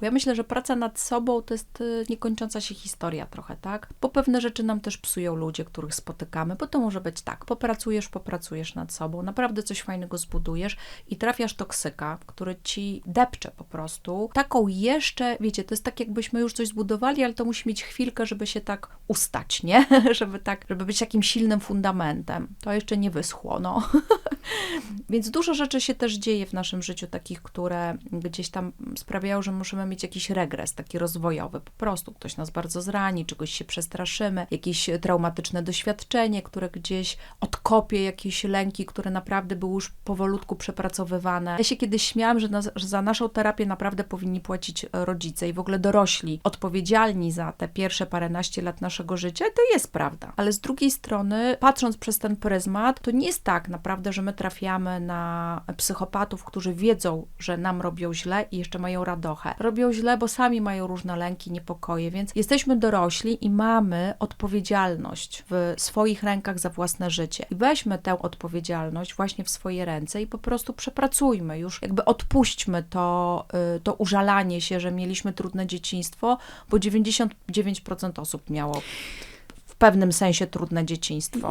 Bo ja myślę, że praca nad sobą to jest y, niekończąca się historia trochę, tak? Bo pewne rzeczy nam też psują ludzie, których spotykamy, bo to może być tak, popracujesz, popracujesz nad sobą, naprawdę coś fajnego zbudujesz i trafiasz toksyka, który ci depcze po prostu. Taką jeszcze, wiecie, to jest tak jakbyśmy już coś zbudowali, ale to musi mieć chwilkę, żeby się tak ustać, nie? żeby tak, żeby być takim silnym fundamentem. To jeszcze nie wyschło, no. Więc dużo rzeczy się też dzieje w naszym życiu, takich, które gdzieś tam sprawiają, że możemy mieć jakiś regres taki rozwojowy. Po prostu ktoś nas bardzo zrani, czegoś się przestraszymy, jakieś traumatyczne doświadczenie, które gdzieś odkopie jakieś lęki, które naprawdę były już powolutku przepracowywane. Ja się kiedyś śmiałam, że, że za naszą terapię naprawdę powinni płacić rodzice i w ogóle dorośli, odpowiedzialni za te pierwsze paręnaście lat naszego życia. To jest prawda. Ale z drugiej strony, patrząc przez ten pryzmat, to nie jest tak naprawdę, że my trafiamy na psychopatów, którzy wiedzą, że nam robią źle i jeszcze mają radochę. Robią źle, bo sami mają różne lęki, niepokoje, więc jesteśmy dorośli i mamy odpowiedzialność w swoich rękach za własne życie. I weźmy tę odpowiedzialność właśnie w swoje ręce i po prostu przepracujmy już, jakby odpuśćmy to, y, to użalanie się, że mieliśmy trudne dzieciństwo, bo 99% osób miało w pewnym sensie trudne dzieciństwo.